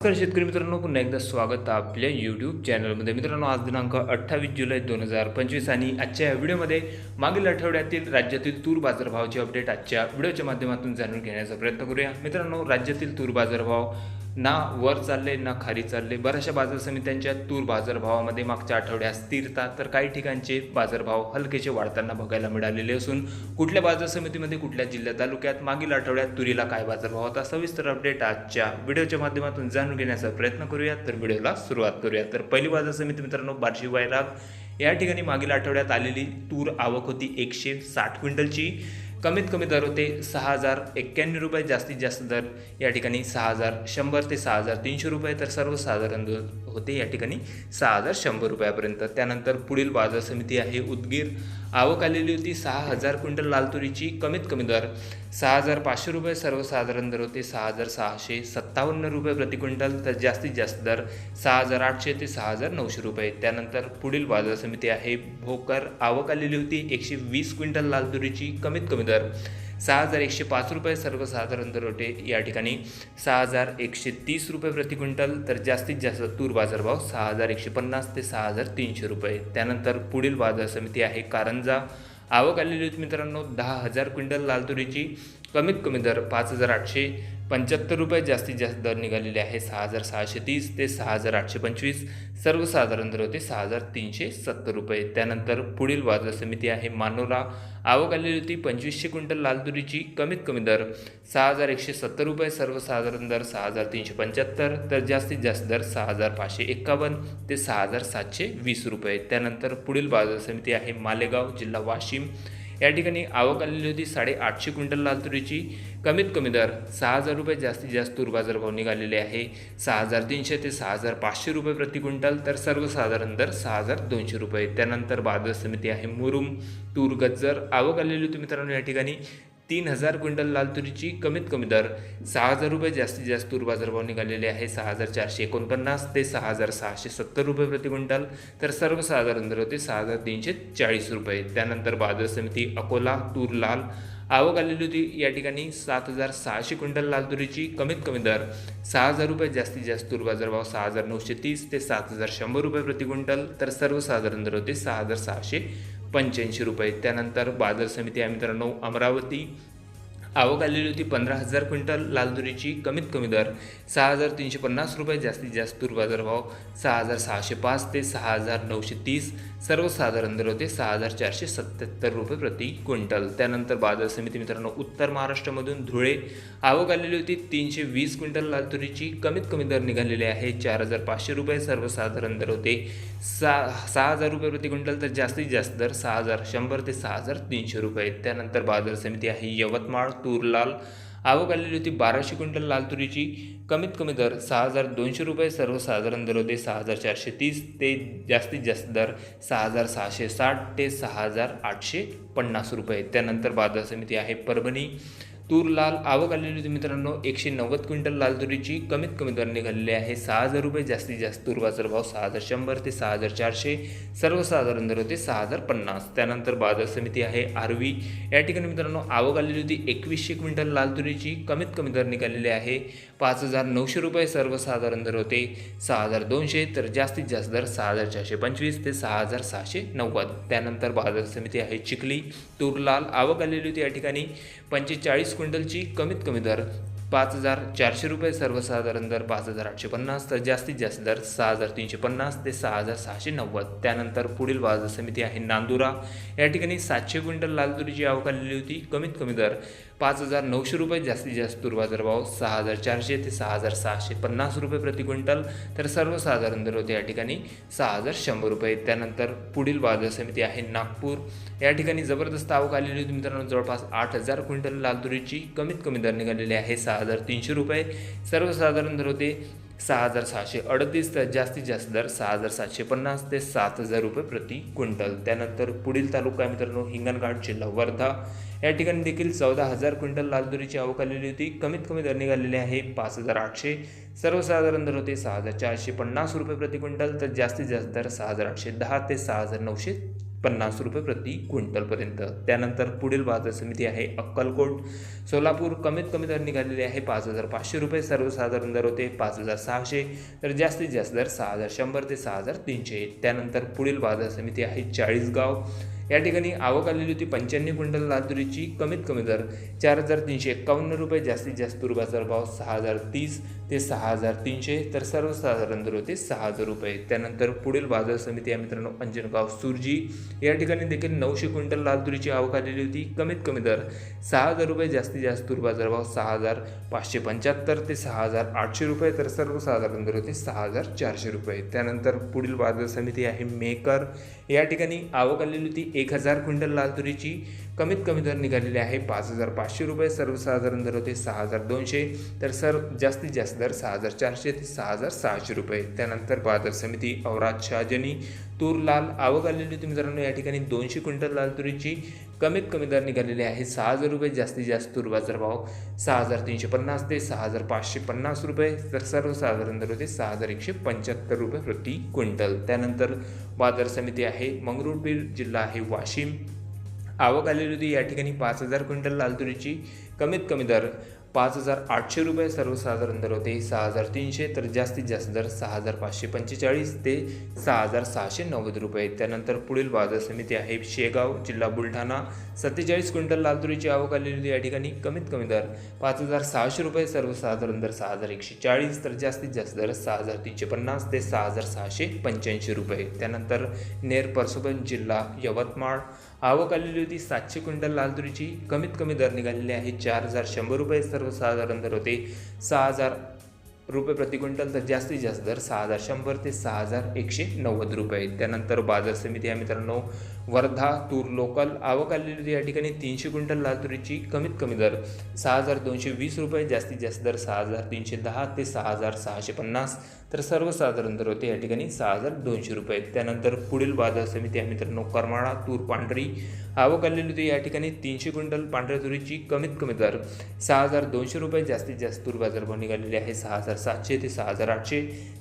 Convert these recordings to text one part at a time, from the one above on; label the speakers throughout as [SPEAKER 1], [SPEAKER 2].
[SPEAKER 1] तर शेतकरी मित्रांनो पुन्हा एकदा स्वागत आपल्या यूट्यूब चॅनलमध्ये मित्रांनो आज दिनांक अठ्ठावीस जुलै दोन हजार पंचवीस आणि आजच्या या व्हिडिओमध्ये मागील आठवड्यातील राज्यातील तूर बाजारभावाचे अपडेट आजच्या व्हिडिओच्या माध्यमातून जाणून घेण्याचा प्रयत्न करूया. मित्रांनो राज्यातील तूर बाजारभाव ना वर चालले ना खाली चालले. बऱ्याचशा बाजार समित्यांच्या तूर बाजारभावामध्ये मागच्या आठवड्यात स्थिरता तर काही ठिकाणचे बाजारभाव हलकेचे वाढताना बघायला मिळालेले असून कुठल्या बाजार समितीमध्ये कुठल्या जिल्ह्यात तालुक्यात मागील आठवड्यात तुरीला काय बाजारभाव होता? सविस्तर अपडेट आजच्या व्हिडिओच्या माध्यमातून जाणून घेण्याचा प्रयत्न करूया. तर व्हिडिओला सुरुवात करूया. तर पहिली बाजार समिती मित्रांनो बार्शी वैराग या ठिकाणी मागील आठवड्यात आलेली तूर आवक होती एकशे साठ क्विंटलची. कमीत कमी दर होते सहा हजार एक्क्याण्णव रुपये जास्तीत जास्त दर या ठिकाणी सहा हजार शंभर ते सहा हजार तीनशे रुपये. तर सर्वसाधारण दर होते या ठिकाणी सहा हजार शंभर रुपयापर्यंत. त्यानंतर पुढील बाजार समिती आहे उदगीर. आवक आलेली होती सहा हजार क्विंटल लाल तुरीची कमीत कमी दर सहा हजार पाचशे रुपये सर्वसाधारण दर होते सहा हजार सहाशे सत्तावन्न रुपये प्रति क्विंटल तर जास्तीत जास्त दर सहा हजार आठशे ते सहा हजार नऊशे रुपये. त्यानंतर पुढील बाजार समिती आहे भोकर. आवक आलेली होती एकशे वीस क्विंटल लाल तुरीची कमीत कमी दर सहा हजार एकशे पाच रुपये सर्वसाधारण दर होते या ठिकाणी. सहा हजार एकशे तीस रुपये प्रति क्विंटल तर जास्तीत जास्त तूर बाजारभाव सहा हजार एकशे पन्नास ते सहा हजार तीनशे रुपये. त्यानंतर पुढील बाजार समिती आहे कारंजा. आवक आलेली होती मित्रांनो दहा हजार क्विंटल लाल तुरीची. कमीत कमी दर पाच हजार आठशे. पंच्याहत्तर रुपये जास्तीत जास्त दर निघालेले आहे. सहा हजार सहाशे तीस ते सहा हजार आठशे पंचवीस. सर्वसाधारण दर होते सहा हजार तीनशे सत्तर रुपये. त्यानंतर पुढील बाजार समिती आहे मानोरा. आवक आलेली होती पंचवीसशे क्विंटल लालदुरीची कमीत कमी दर सहा हजार एकशे सत्तर रुपये. सर्वसाधारण दर सहा हजार तीनशे पंच्याहत्तर. तर जास्तीत जास्त दर सहा हजार पाचशे एक्कावन्न ते सहा हजार सातशे वीस रुपये. त्यानंतर पुढील बाजार समिती आहे मालेगाव जिल्हा वाशिम. या ठिकाणी आवक आलेली होती. साडेआठशे क्विंटल लाल तुरीची. कमीत कमी दर सहा हजार रुपये जास्तीत जास्त तूर बाजारभाव निघालेले आहे. सहा हजार तीनशे ते सहा हजार पाचशे रुपये प्रति क्विंटल तर सर्वसाधारण दर सहा हजार दोनशे रुपये. त्यानंतर बाजार समिती आहे मुरुम तूर गज्जर आवक आलेली होती मित्रांनो या ठिकाणी. तीन हजार क्विंटल लाल तुरीची कमीत कमी दर. सहा हजार रुपये जास्तीत जास्त तूर बाजारभाव निघालेले आहे. सहा हजार चारशे एकोणपन्नास ते सहा हजार सहाशे सत्तर रुपये प्रति क्विंटल. तर सर्वसाधारण दर होते सहा हजार तीनशे चाळीस रुपये. त्यानंतर बाजार समिती अकोला तूर लाल. आवक आलेली होती. या ठिकाणी सात हजार सहाशे क्विंटल लाल तुरीची कमीत कमी दर. सहा हजार रुपये जास्तीत जास्त तूर बाजारभाव सहा हजार नऊशे तीस ते सात हजार शंभर रुपये प्रति क्विंटल. तर सर्वसाधारण दर होते सहा हजार सहाशे पंच्याऐंशी रुपये. त्यानंतर बाजार समिती आहे मित्रांनो अमरावती आवक आलेली होती पंधरा हजार क्विंटल लाल तुरीची कमीत कमी दर सहा हजार तीनशे पन्नास रुपये जास्तीत जास्त तूर बाजारभाव सहा हजार सहाशे पाच ते सहा हजार नऊशे तीस सर्वसाधारण दर होते सहा हजार चारशे सत्याहत्तर रुपये प्रति क्विंटल. त्यानंतर बाजार समिती मित्रांनो उत्तर महाराष्ट्रामधून धुळे. आवक आलेली होती तीनशे वीस क्विंटल लाल तुरीची कमीत कमी दर निघालेले आहे चार हजार पाचशे रुपये सर्वसाधारण दर होते सहा सहा हजार रुपये प्रति क्विंटल तर जास्तीत जास्त दर सहा हजार शंभर ते सहा हजार तीनशे रुपये. त्यानंतर बाजार समिती आहे यवतमाळ तूर लाल. आवक आलेली होती बाराशे क्विंटल लाल तुरीची. कमीत कमी दर सहा हजार दोनशे रुपये सर्वसाधारण दर होते सहा हजार चारशे तीस ते जास्तीत जास्त दर सहा हजार सहाशे साठ ते सहा हजार आठशे पन्नास रुपये. त्यानंतर बाजार समिती आहे परभणी. तूर लाल आवक आलेली होती मित्रांनो. एकशे नव्वद क्विंटल लाल तुरीची कमीत कमी दर निघालेली आहे. सहा हजार रुपये जास्तीत जास्त तूर बाजारभाव सहा हजार शंभर ते सहा हजार चारशे. सर्वसाधारण दर होते सहा हजार पन्नास. त्यानंतर बाजार समिती आहे आरवी. या ठिकाणी मित्रांनो आवक आलेली होती एकवीसशे क्विंटल लाल तुरीची कमीत कमी दर निघालेली आहे. पाच हजार नऊशे रुपये सर्वसाधारण दर होते. सहा हजार दोनशे तर जास्तीत जास्त दर सहा हजार चारशे पंचवीस ते सहा हजार सहाशे नव्वद. त्यानंतर बाजार समिती आहे चिखली. तूर लाल आवक आलेली होती या ठिकाणी. पंचेचाळीस क्विंटलची कमीत कमी दर पाच हजार चारशे रुपये सर्वसाधारण दर पाच हजार आठशे पन्नास तर जास्तीत जास्त दर सहा हजार तीनशे पन्नास ते सहा हजार सहाशे नव्वद. त्यानंतर पुढील बाजार समिती आहे नांदुरा. या ठिकाणी सातशे क्विंटल लाल तुरीची आवक आलेली होती. कमीत कमी दर पाच हजार नऊशे रुपये जास्तीत जास्त तूर बाजारभाव सहा हजार चारशे ते सहा हजार सहाशे पन्नास रुपये प्रति क्विंटल. तर सर्वसाधारण दर होते या ठिकाणी सहा हजार शंभर रुपये. त्यानंतर पुढील बाजार समिती आहे नागपूर. या ठिकाणी जबरदस्त आवक आलेली होती मित्रांनो. जवळपास आठ हजार क्विंटल लाल तुरीची कमीत कमी दर निघालेली आहे. सहा हजार तीनशे रुपये. सर्वसाधारण दर होते सहा हजार सहाशे अडतीस. तर जास्तीत जास्त दर सहा हजार सातशे पन्नास ते सात हजार रुपये प्रति क्विंटल. त्यानंतर पुढील तालुका आहे मित्रांनो हिंगणघाट जिल्हा वर्धा. या ठिकाणी देखील चौदा हजार क्विंटल लाल तुरीची आवक आलेली होती. कमीत कमी दर निघालेले आहे पाच हजार आठशे. सर्वसाधारण दर होते सहा हजार चारशे पन्नास रुपये प्रति क्विंटल. तर जास्तीत जास्त दर सहा हजार आठशे दहा ते सहा हजार नऊशे पन्नास रुपये प्रति क्विंटलपर्यंत. त्यानंतर पुढील बाजार समिती आहे अक्कलकोट. सोलापूर कमीत कमी दर निघालेले आहे पाच हजार पाचशे रुपये. सर्वसाधारण दर होते पाच हजार सहाशे. तर जास्तीत जास्त दर सहा हजार शंभर ते सहा हजार तीनशे. त्यानंतर पुढील बाजार समिती आहे चाळीसगाव. या ठिकाणी आवक आलेली होती पंच्याण्णव क्विंटल लातुरीची. कमीत कमी दर चार हजार तीनशे एक्कावन्न रुपये. जास्तीत जास्त दूर बाजार भाव सहा हजार तीस. ते सहा हजार तीनशे तर सर्वसाधारण दर होते सहा हजार रुपये. त्यानंतर पुढील बाजार समिती आहे मित्रांनो अंजनगाव सुरजी. या ठिकाणी देखील नऊशे क्विंटल लाल तुरीची आवक आलेली होती. कमीत कमी दर सहा हजार रुपये जास्तीत जास्त तूर बाजारभाव सहा हजार पाचशे पंच्याहत्तर ते सहा हजार आठशे रुपये तर सर्वसाधारण दर होते सहा हजार चारशे रुपये. त्यानंतर पुढील बाजार समिती आहे मेकर. या ठिकाणी आवक आलेली होती एक हजार क्विंटल लाल तुरीची कमीत कमी दर निघालेले आहे पाच हजार पाचशे रुपये सर्वसाधारण दर होते सहा हजार दोनशे. तर सर जास्तीत जास्त दर सहा हजार चारशे ते सहा हजार सहाशे रुपये. त्यानंतर बाजार समिती औराद शहाजनी तूर लाल आवक आलेली होती मित्रांनो या ठिकाणी दोनशे क्विंटल लाल तुरीची कमीत कमी दर निघालेले आहे सहा हजार रुपये जास्तीत जास्त तूर बाजार भाव सहा हजार तीनशे पन्नास ते सहा हजार पाचशे पन्नास रुपये. तर सर्वसाधारण दर होते सहा हजार एकशे पंच्याहत्तर रुपये प्रति क्विंटल. त्यानंतर बाजार समिती आहे मंगरुळपीर जिल्हा आहे वाशिम. आवक आलेली होती. या ठिकाणी पाच हजार क्विंटल लाल तुरीची कमीत कमी दर पाच हजार आठशे रुपये सर्वसाधारण दर होते. सहा हजार तीनशे तर जास्तीत जास्त दर सहा हजार पाचशे पंचेचाळीस ते सहा हजार सहाशे नव्वद रुपये. त्यानंतर पुढील बाजार समिती आहे शेगाव जिल्हा बुलढाणा. सत्तेचाळीस क्विंटल लाल तुरीची आवक आलेली होती. या ठिकाणी कमीत कमी दर पाच हजार सहाशे रुपये सर्वसाधारण दर सहा हजार एकशे चाळीस तर जास्तीत जास्त दर सहा हजार तीनशे पन्नास ते सहा हजार सहाशे पंच्याऐंशी रुपये. त्यानंतर नेर परसोबन जिल्हा यवतमाळ आवक आलेली होती सातशे क्विंटल लाल तुरीची. कमीत कमी दर निघालेले आहे चार हजार शंभर रुपये. सर्वसाधारण दर होते सहा हजार रुपये प्रति क्विंटल तर जास्तीत जास्त दर सहा हजार शंभर ते सहा हजार एकशे नव्वद रुपये. त्यानंतर बाजार समिती आहे मित्रांनो. वर्धा तूर लोकल आवक आलेली होती या ठिकाणी तीनशे क्विंटल लाल तुरीची कमीत कमी दर. सहा हजार दोनशे वीस रुपये जास्तीत जास्त दर सहा हजार तीनशे दहा ते सहा हजार सहाशे पन्नास. तर सर्वसाधारण दर होते या ठिकाणी सहा हजार दोनशे रुपये. त्यानंतर पुढील बाजार समिती आहे मित्रांनो करमाळा तूर पांढरी. आवक आलेली होती या ठिकाणी तीनशे क्विंटल पांढऱ्या तुरीची कमीत कमी दर. सहा हजार दोनशे रुपये जास्तीत जास्त तूर बाजारभाव निघालेले आहे सहा हजार सातशे ते सहा हजार आठशे.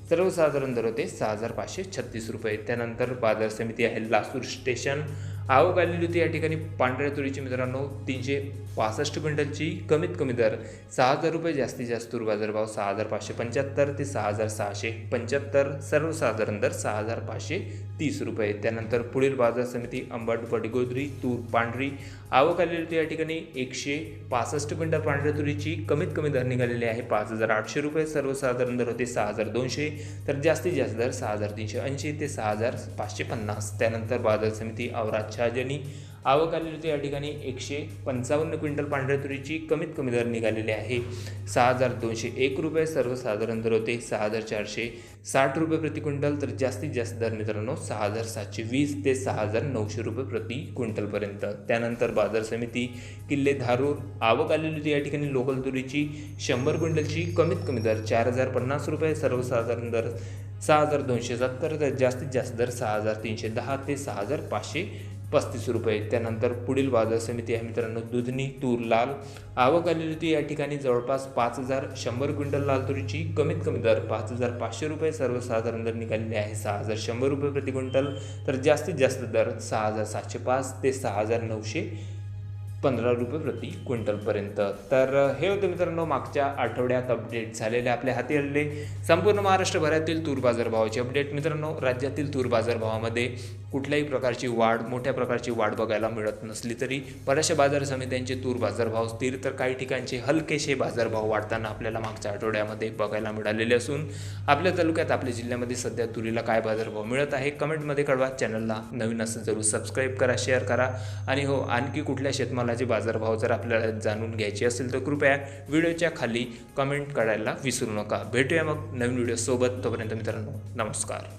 [SPEAKER 1] सर्वसाधारण दर होते सहा हजार पाचशे छत्तीस रुपये. त्यानंतर बाजार समिती आहे लासूर स्टेशन. governo आवक आलेली होती या ठिकाणी पांढऱ्या तुरीची मित्रांनो. तीनशे पासष्ट क्विंटलची कमीत कमी दर सहा हजार रुपये जास्तीत जास्त तूर बाजारभाव सहा हजार पाचशे पंच्याहत्तर ते सहा हजार सहाशे पंच्याहत्तर. सर्वसाधारण दर सहा हजार पाचशे तीस रुपये. त्यानंतर पुढील बाजार समिती अंबाडुपाटी गोदरी तूर पांढरी. आवक आलेली होती या ठिकाणी एकशे पासष्ट क्विंटल पांढऱ्या तुरीची. कमीत कमी दर निघालेली आहे पाच हजार आठशे रुपये. सर्वसाधारण दर होते सहा हजार दोनशे. तर जास्तीत जास्त दर सहा हजार तीनशे ऐंशी ते सहा हजार पाचशे पन्नास. त्यानंतर बाजार समिती औराद शहाजनी आवक आलेली होती या ठिकाणी एकशे पंचावन्न क्विंटल पांढऱ्या तुरीची. कमीत कमी दर निघालेली आहे. सहा हजार दोनशे एक रुपये सर्वसाधारण दर होते. सहा हजार चारशे साठ रुपये प्रति क्विंटल. तर जास्तीत जास्त दर मित्रांनो सहा हजार सातशे वीस ते सहा हजार नऊशे रुपये प्रति क्विंटलपर्यंत त्यानंतर बाजार समिती किल्ले धारूर. आवक आलेली होती या ठिकाणी लोकल तुरीची. शंभर क्विंटलची कमीत कमी दर चार हजार पन्नास रुपये सर्वसाधारण दर सहा हजार दोनशे सत्तर तर जास्तीत जास्त दर सहा हजार तीनशे दहा ते सहा हजार पाचशे पस्तीस रुपये. त्यानंतर पुढील बाजार समिती आहे मित्रांनो दुधनी तूर लाल. आवक आलेली होती. या ठिकाणी जवळपास पाच हजार शंभर क्विंटल लाल तुरीची कमीत कमी दर पाच हजार पाचशे रुपये. सर्वसाधारण दर निघालेले आहे सहा हजार शंभर रुपये प्रति क्विंटल. तर जास्तीत जास्त दर सहा हजार सातशे पाच ते सहा हजार नऊशे पंधरा रुपये प्रति क्विंटलपर्यंत तर हे होते मित्रांनो मागच्या आठवड्यात अपडेट झालेले आपल्या हाती आलेले संपूर्ण महाराष्ट्रभरातील तूर बाजारभावाचे अपडेट मित्रांनो राज्यातील तूर बाजारभावामध्ये कुठल्याही प्रकारची वाढ मोठ्या प्रकारची वाढ बघायला मिळत नसली तरी बऱ्याचशा बाजार समित्यांचे तूर बाजारभाव स्थिर तर काही ठिकाणचे हलकेसे बाजारभाव वाढताना आपल्याला मागच्या आठवड्यामध्ये बघायला मिळालेले असून आपल्या तालुक्यात आपल्या जिल्ह्यामध्ये सध्या तुरीला काय बाजारभाव मिळत आहे कमेंटमध्ये कळवा. चॅनलला नवीन असं जरूर सबस्क्राईब करा शेअर करा. आणि हो आणखी कुठल्या शेतमालाचे बाजारभाव जर आपल्याला जाणून घ्यायचे असेल तर कृपया व्हिडिओच्या खाली कमेंट करायला विसरू नका. भेटूया मग नवीन व्हिडिओसोबत. तोपर्यंत मित्रांनो नमस्कार.